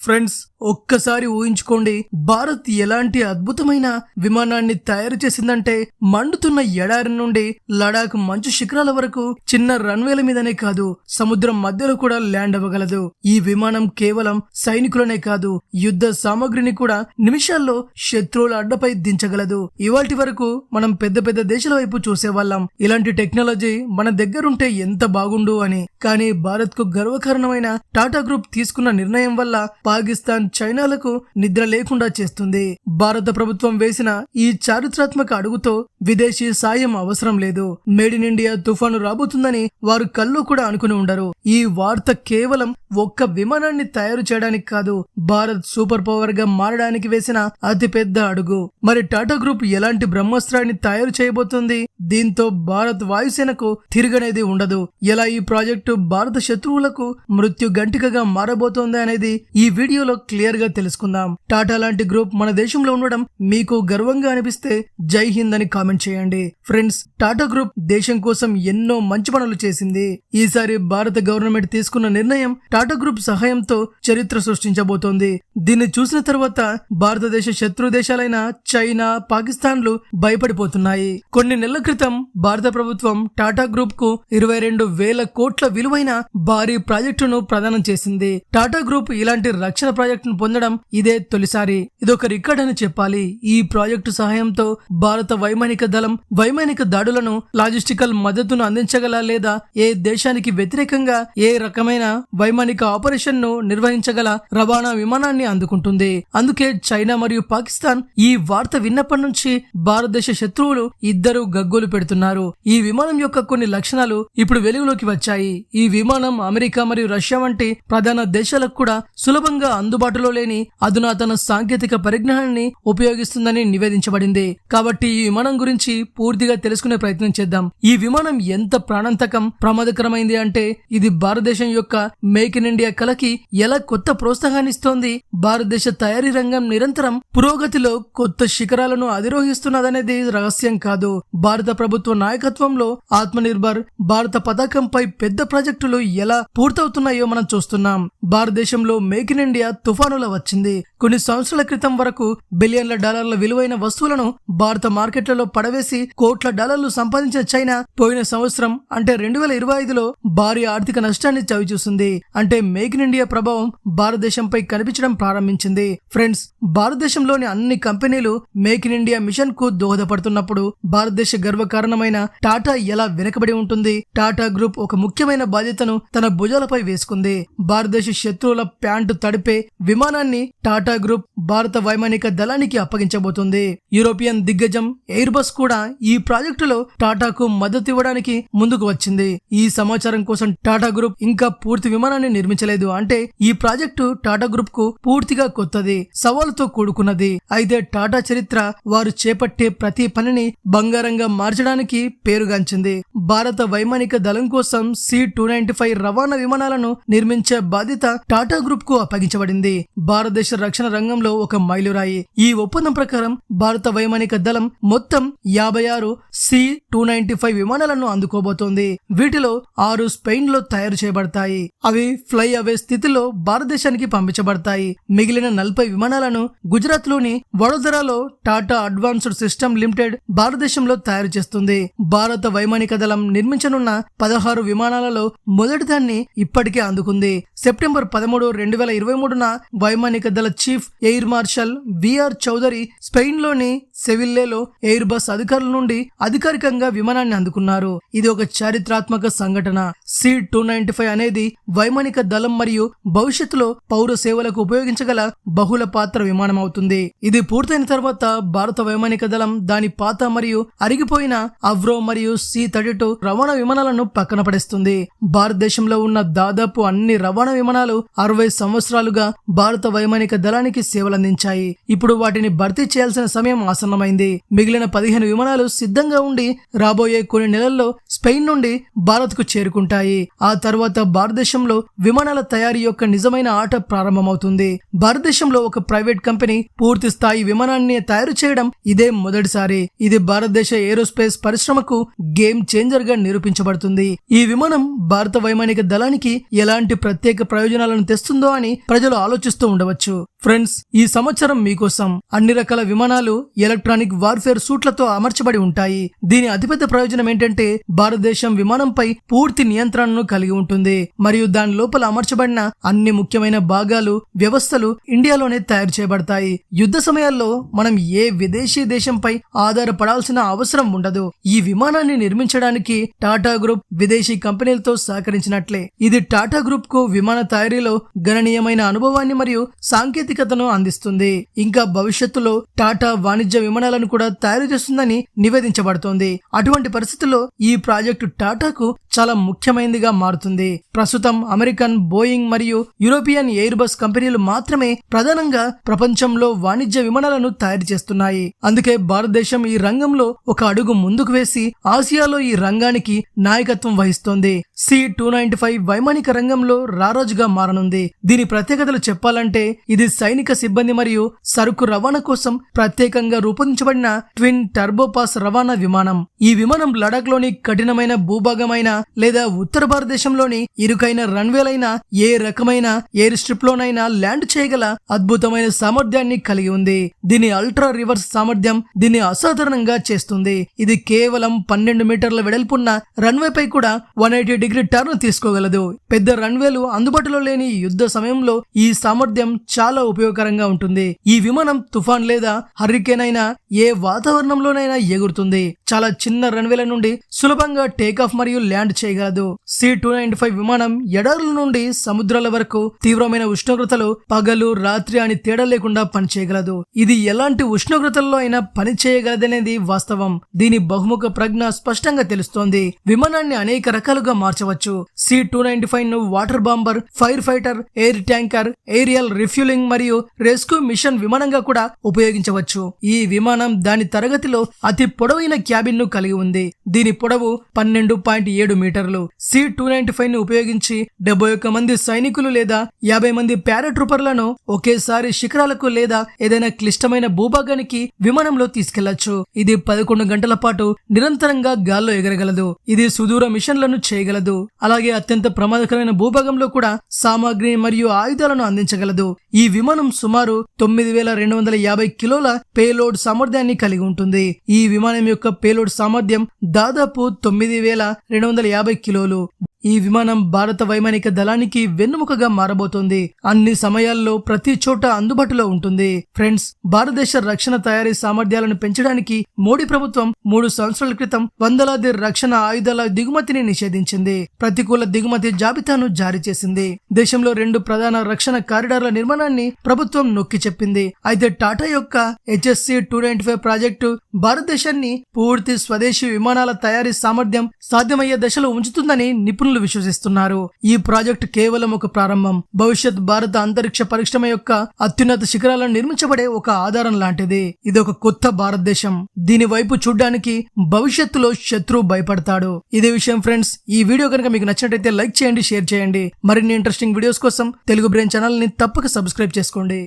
Friends ఒక్కసారి ఊహించుకోండి భారత్ ఎలాంటి అద్భుతమైన విమానాన్ని తయారు చేసిందంటే మండుతున్న ఎడారి నుండి లడాక్ మంచు శిఖరాల వరకు చిన్న రన్వేల మీదనే కాదు సముద్రం మధ్యలో కూడా ల్యాండ్ అవ్వగలదు. ఈ విమానం కేవలం సైనికులనే కాదు యుద్ధ సామగ్రిని కూడా నిమిషాల్లో శత్రువుల అడ్డపై దించగలదు. ఇవాటి వరకు మనం పెద్ద పెద్ద దేశాల వైపు చూసేవాళ్ళం. ఇలాంటి టెక్నాలజీ మన దగ్గరుంటే ఎంత బాగుండు అని. కానీ భారత్కు గర్వకారణమైన టాటా గ్రూప్ తీసుకున్న నిర్ణయం వల్ల పాకిస్తాన్ చైనాలకు నిద్ర లేకుండా చేస్తుంది. భారత ప్రభుత్వం వేసిన ఈ చారిత్రాత్మక అడుగుతో విదేశీ సాయం అవసరం లేదు. మేడ్ ఇన్ ఇండియా తుఫాను రాబోతుందని వారు కళ్ళు కూడా అనుకుని ఉండరు. ఈ వార్త కేవలం ఒక్క విమానాన్ని తయారు చేయడానికి కాదు భారత్ సూపర్ పవర్గా మారడానికి వేసిన అతిపెద్ద అడుగు. మరి టాటా గ్రూప్ ఎలాంటి బ్రహ్మాస్త్రాన్ని తయారు చేయబోతుంది? దీంతో భారత్ వాయుసేనకు తిరగనేది ఉండదు. ఎలా ఈ ప్రాజెక్టు భారత శత్రువులకు మృత్యు గంటికగా మారబోతోంది అనేది ఈ వీడియోలో క్లియర్గా తెలుసుకుందాం. టాటా లాంటి గ్రూప్ మన దేశంలో ఉండడం మీకు గర్వంగా అనిపిస్తే జై హింద్ అని కామెంట్ చేయండి. ఫ్రెండ్స్ టాటా గ్రూప్ దేశం కోసం ఎన్నో మంచి పనులు చేసింది. ఈసారి భారత గవర్నమెంట్ తీసుకున్న నిర్ణయం టాటా గ్రూప్ సహాయంతో చరిత్ర సృష్టించబోతోంది. దీన్ని చూసిన తర్వాత భారతదేశ శత్రు దేశాలైన చైనా పాకిస్తాన్లు భయపడిపోతున్నాయి. కొన్ని నెలల క్రితం భారత ప్రభుత్వం టాటా గ్రూప్కు ఇరవై రెండు వేల కోట్ల విలువైన భారీ ప్రాజెక్టును ప్రదానం చేసింది. టాటా గ్రూప్ ఇలాంటి రక్షణ ప్రాజెక్టును పొందడం ఇదే తొలిసారి. ఇదొక రికార్డ్ అని చెప్పాలి. ఈ ప్రాజెక్టు సహాయంతో భారత వైమానిక దళం వైమానిక దాడులను లాజిస్టికల్ మద్దతును అందించగల లేదా ఏ దేశానికి వ్యతిరేకంగా ఏ రకమైన వైమానిక ఆపరేషన్ను నిర్వహించగల రవాణా విమానాన్ని అందుకుంటుంది. అందుకే చైనా మరియు పాకిస్తాన్ ఈ వార్త విన్నప్పటి నుంచి భారతదేశ శత్రువులు ఇద్దరు గగ్గోలు పెడుతున్నారు. ఈ విమానం యొక్క కొన్ని లక్షణాలు ఇప్పుడు వెలుగులోకి వచ్చాయి. ఈ విమానం అమెరికా మరియు రష్యా వంటి ప్రధాన దేశాలకు కూడా సులభంగా అందుబాటులో లేని అధునాతన సాంకేతిక పరిజ్ఞానాన్ని ఉపయోగిస్తుందని నివేదించబడింది. కాబట్టి ఈ విమానం గురించి పూర్తిగా తెలుసుకునే ప్రయత్నం చేద్దాం. ఈ విమానం ఎంత ప్రాణాంతకం ప్రమాదకరమైంది అంటే ఇది భారతదేశం యొక్క మేక్ ఇన్ ఇండియా కళకి ఎలా కొత్త ప్రోత్సాహాన్నిస్తోంది? భారతదేశ తయారీ రంగం నిరంతరం పురోగతిలో కొత్త శిఖరాలను అధిరోహిస్తున్నదనేది రహస్యం కాదు. భారత ప్రభుత్వ నాయకత్వంలో ఆత్మనిర్భర్ భారత పథకంపై పెద్ద ప్రాజెక్టులు ఎలా పూర్తవుతున్నాయో మనం చూస్తున్నాం. భారతదేశంలో మేక్ ఇన్ ఇండియా తుఫానుల వచ్చింది. కొన్ని సంవత్సరాల క్రితం వరకు బిలియన్ల డాలర్ల విలువైన వస్తువులను భారత మార్కెట్లలో పడవేసి కోట్ల డాలర్లు సంపాదించిన చైనా పోయిన సంవత్సరం అంటే రెండు వేల ఇరవై ఐదులో భారీ ఆర్థిక నష్టాన్ని చవిచూసింది. అంటే అంటే మేక్ ఇన్ ఇండియా ప్రభావం భారతదేశంపై కనిపించడం ప్రారంభించింది. ఫ్రెండ్స్ భారతదేశంలోని అన్ని కంపెనీలు మేక్ ఇన్ ఇండియా మిషన్కు దోహదపడుతున్నప్పుడు భారతదేశ గర్వకారణమైన టాటా ఎలా వెనకబడి ఉంటుంది? టాటా గ్రూప్ ఒక ముఖ్యమైన బాధ్యతను తన భుజాలపై వేసుకుంది. భారతదేశ శత్రువుల ప్యాంటు తడిపే విమానాన్ని టాటా గ్రూప్ భారత వైమానిక దళానికి అప్పగించబోతుంది. యూరోపియన్ దిగ్గజం ఎయిర్ బస్ కూడా ఈ ప్రాజెక్టులో టాటాకు మద్దతు ఇవ్వడానికి ముందుకు వచ్చింది. ఈ సమాచారం కోసం టాటా గ్రూప్ ఇంకా పూర్తి విమానాన్ని నిర్మించలేదు అంటే ఈ ప్రాజెక్టు టాటా గ్రూప్కు పూర్తిగా కొత్తది సవాలుతో కూడుకున్నది. అయితే టాటా చరిత్ర వారు చేపట్టే ప్రతి పనిని బంగారంగా మార్చడానికి పేరుగాంచింది. భారత వైమానిక దళం కోసం సి టూ నైన్టీ ఫైవ్ రవాణా విమానాలను నిర్మించే బాధ్యత టాటా గ్రూప్కు అప్పగించబడింది. భారతదేశ రక్షణ రంగంలో ఒక మైలురాయి. ఈ ఒప్పందం ప్రకారం భారత వైమానిక దళం మొత్తం యాభై ఆరు సి టూ నైన్టీ ఫైవ్ విమానాలను అందుకోబోతోంది. వీటిలో ఆరు స్పెయిన్లో తయారు చేయబడతాయి. అవి ఫ్లై అవే స్థితిలో భారతదేశానికి పంపించబడతాయి. మిగిలిన నలభై విమానాలను గుజరాత్లోని వడోదరాలో టాటా అడ్వాన్స్డ్ సిస్టమ్ లిమిటెడ్ భారతదేశంలో తయారు చేస్తుంది. భారత వైమానిక దళం నిర్మించనున్న పదహారు విమానాలలో మొదటిదాన్ని ఇప్పటికే అందుకుంది. సెప్టెంబర్ పదమూడు రెండు వేల ఇరవై మూడున వైమానిక దళ chief air marshal VR Chaudhari స్పెయిన్లోని సెవిల్లేలో ఎయిర్ బస్ అధికారుల నుండి అధికారికంగా విమానాన్ని అందుకున్నారు. ఇది ఒక చారిత్రాత్మక సంఘటన. సి టూ నైన్టీ ఫైవ్ అనేది వైమానిక దళం మరియు భవిష్యత్తులో పౌర సేవలకు ఉపయోగించగల బహుళ పాత్ర విమానం అవుతుంది. ఇది పూర్తయిన తర్వాత భారత వైమానిక దళం దాని పాత మరియు అరిగిపోయిన అవ్రో మరియు సి థర్టీ టూ రవాణా విమానాలను పక్కన పడేస్తుంది. భారతదేశంలో ఉన్న దాదాపు అన్ని రవాణా విమానాలు అరవై సంవత్సరాలుగా భారత వైమానిక దళానికి సేవలందించాయి. ఇప్పుడు వాటిని భర్తీ చేయాల్సిన సమయం ఆసన్నమైంది. మిగిలిన పదిహేను విమానాలు సిద్ధంగా ఉండి రాబోయే కొన్ని నెలల్లో స్పెయిన్ నుండి భారత్కు చేరుకుంటాయి. ఆ తర్వాత భారతదేశంలో విమానాల తయారీ యొక్క నిజమైన ఆట ప్రారంభమవుతుంది. భారతదేశంలో ఒక ప్రైవేట్ కంపెనీ పూర్తి స్థాయి విమానాన్ని తయారు చేయడం ఇదే మొదటిసారి. ఇది భారతదేశ ఏరోస్పేస్ పరిశ్రమకు గేమ్ చేంజర్గా నిరూపించబడుతుంది. ఈ విమానం భారత వైమానిక దళానికి ఎలాంటి ప్రత్యేక ఆర్థిక ప్రయోజనాలను తెస్తుందో అని ప్రజలు ఆలోచిస్తూ ఉండవచ్చు. ఫ్రెండ్స్ ఈ సంవత్సరం మీకోసం అన్ని రకాల విమానాలు ఎలక్ట్రానిక్ వార్ఫేర్ సూట్లతో అమర్చబడి ఉంటాయి. దీని అతిపెద్ద ప్రయోజనం ఏంటంటే భారతదేశం విమానంపై పూర్తి నియంత్రణను కలిగి ఉంటుంది. మరియు దాని లోపల అమర్చబడిన అన్ని ముఖ్యమైన భాగాలు వ్యవస్థలు ఇండియాలోనే తయారు చేయబడతాయి. యుద్ధ సమయాల్లో మనం ఏ విదేశీ దేశంపై ఆధారపడాల్సిన అవసరం ఉండదు. ఈ విమానాన్ని నిర్మించడానికి టాటా గ్రూప్ విదేశీ కంపెనీలతో సహకరించినట్లే. ఇది టాటా గ్రూప్కు విమాన తయారీలో గణనీయమైన అనుభవాన్ని మరియు సాంకేతిక సాంకేతికతను అందిస్తుంది. ఇంకా భవిష్యత్తులో టాటా వాణిజ్య విమానాలను కూడా తయారు చేస్తుందని నివేదించబడుతోంది. అటువంటి పరిస్థితుల్లో ఈ ప్రాజెక్టు టాటాకు చాలా ముఖ్యమైనదిగా మారుతుంది. ప్రస్తుతం అమెరికన్ బోయింగ్ మరియు యూరోపియన్ ఎయిర్ బస్ కంపెనీలు మాత్రమే ప్రధానంగా ప్రపంచంలో వాణిజ్య విమానాలను తయారు చేస్తున్నాయి. అందుకే భారతదేశం ఈ రంగంలో ఒక అడుగు ముందుకు వేసి ఆసియాలో ఈ రంగానికి నాయకత్వం వహిస్తోంది. సి టూ నైన్టీ ఫైవ్ వైమానిక రంగంలో రారాజుగా మారనుంది. దీని ప్రత్యేకతలు చెప్పాలంటే ఇది సైనిక సిబ్బంది మరియు సరుకు రవాణా కోసం ప్రత్యేకంగా రూపొందించబడిన ట్విన్ టర్బోపాస్ రవాణా విమానం. ఈ విమానం లడాక్లోని కఠినమైన భూభాగమైన లేదా ఉత్తర భారతదేశంలోని ఇరుకైన రన్వేలైనా ఏ రకమైన ఎయిర్ స్ట్రిప్ లోనైనా ల్యాండ్ చేయగల అద్భుతమైన సామర్థ్యాన్ని కలిగి ఉంది. దీని అల్ట్రా రివర్స్ సామర్థ్యం దీన్ని అసాధారణంగా చేస్తుంది. ఇది కేవలం పన్నెండు మీటర్ల వెడల్పున్న రన్వే పై కూడా వన్ ఎయిటీ డిగ్రీ టర్న్ తీసుకోగలదు. పెద్ద రన్వేలు అందుబాటులో లేని యుద్ధ సమయంలో ఈ సామర్థ్యం చాలా ఉపయోగకరంగా ఉంటుంది. ఈ విమానం తుఫాన్ లేదా హర్రికేన్ అయినా ఏ వాతావరణంలోనైనా ఎగురుతుంది. చాలా చిన్న రన్వేల నుండి సులభంగా టేకాఫ్ మరియు ల్యాండ్ చేయగలదు. సి టూ నైన్టీ ఫైవ్ విమానం ఎడారుల నుండి సముద్రాల వరకు తీవ్రమైన ఉష్ణోగ్రతలు పగలు రాత్రి అని తేడా లేకుండా పనిచేయగలదు. ఇది ఎలాంటి ఉష్ణోగ్రతల్లో అయినా పని చేయగలదనేది వాస్తవం. దీని బహుముఖ ప్రజ్ఞ స్పష్టంగా తెలుస్తోంది. విమానాన్ని అనేక రకాలుగా మార్చవచ్చు. C two ninety ఫైవ్ను water bomber fire fighter air tanker aerial refuelling మరియు రెస్క్యూ మిషన్ విమానంగా కూడా ఉపయోగించవచ్చు. ఈ విమానం దాని తరగతిలో అతి పొడవైన క్యాబిన్ను కలిగి ఉంది. దీని పొడవు పన్నెండు పాయింట్ ఏడు మీటర్లు సి టూ నైన్టీ ఫైవ్ని ఉపయోగించి డెబ్బై ఒక్క మంది సైనికులు లేదా యాభై మంది పారాట్రూపర్లను ఒకేసారి శిఖరాలకు లేదా ఏదైనా క్లిష్టమైన భూభాగానికి విమానంలో తీసుకెళ్ళొచ్చు. ఇది పదకొండు గంటల పాటు నిరంతరంగా గాల్లో ఎగరగలదు. ఇది సుదూర మిషన్లను చేయగలదు. అలాగే అత్యంత ప్రమాదకరమైన భూభాగంలో కూడా సామాగ్రి మరియు ఆయుధాలను అందించగలదు. ఈ విమానం సుమారు తొమ్మిది వేల రెండు వందల యాభై కిలోల పేలోడ్ సామర్థ్యాన్ని కలిగి ఉంటుంది. ఈ విమానం యొక్క పేలోడ్ సామర్థ్యం దాదాపు తొమ్మిది వేల రెండు వందల యాభై కిలోలు ఈ విమానం భారత వైమానిక దళానికి వెన్నుముకగా మారబోతోంది. అన్ని సమయాల్లో ప్రతి చోట అందుబాటులో ఉంటుంది. ఫ్రెండ్స్ భారతదేశ రక్షణ తయారీ సామర్థ్యాలను పెంచడానికి మోడీ ప్రభుత్వం మూడు సంవత్సరాల క్రితం వందలాది రక్షణ ఆయుధాల దిగుమతిని నిషేధించింది. ప్రతికూల దిగుమతి జాబితాను జారీ చేసింది. దేశంలో రెండు ప్రధాన రక్షణ కారిడార్ల నిర్మాణాన్ని ప్రభుత్వం నొక్కి చెప్పింది. అయితే టాటా యొక్క HSC two ninety five project భారతదేశాన్ని పూర్తి స్వదేశీ విమానాల తయారీ సామర్థ్యం సాధ్యమయ్యే దశలో ఉంచుతుందని నిపుణులు విశ్వసిస్తున్నారు. ఈ ప్రాజెక్టు కేవలం ఒక ప్రారంభం. భవిష్యత్ భారత అంతరిక్ష పరిశ్రమ యొక్క అత్యున్నత శిఖరాలను నిర్మించబడే ఒక ఆధారం లాంటిది. ఇది ఒక కొత్త భారతదేశం. దీని వైపు చూడ్డానికి భవిష్యత్తులో శత్రువు భయపడతాడు. ఇదే విషయం ఫ్రెండ్స్. ఈ వీడియో కనుక మీకు నచ్చినట్లయితే లైక్ చేయండి షేర్ చేయండి. మరిన్ని ఇంట్రెస్టింగ్ వీడియోస్ కోసం తెలుగు బ్రెయిన్ ఛానల్ని తప్పక సబ్స్క్రైబ్ చేసుకోండి.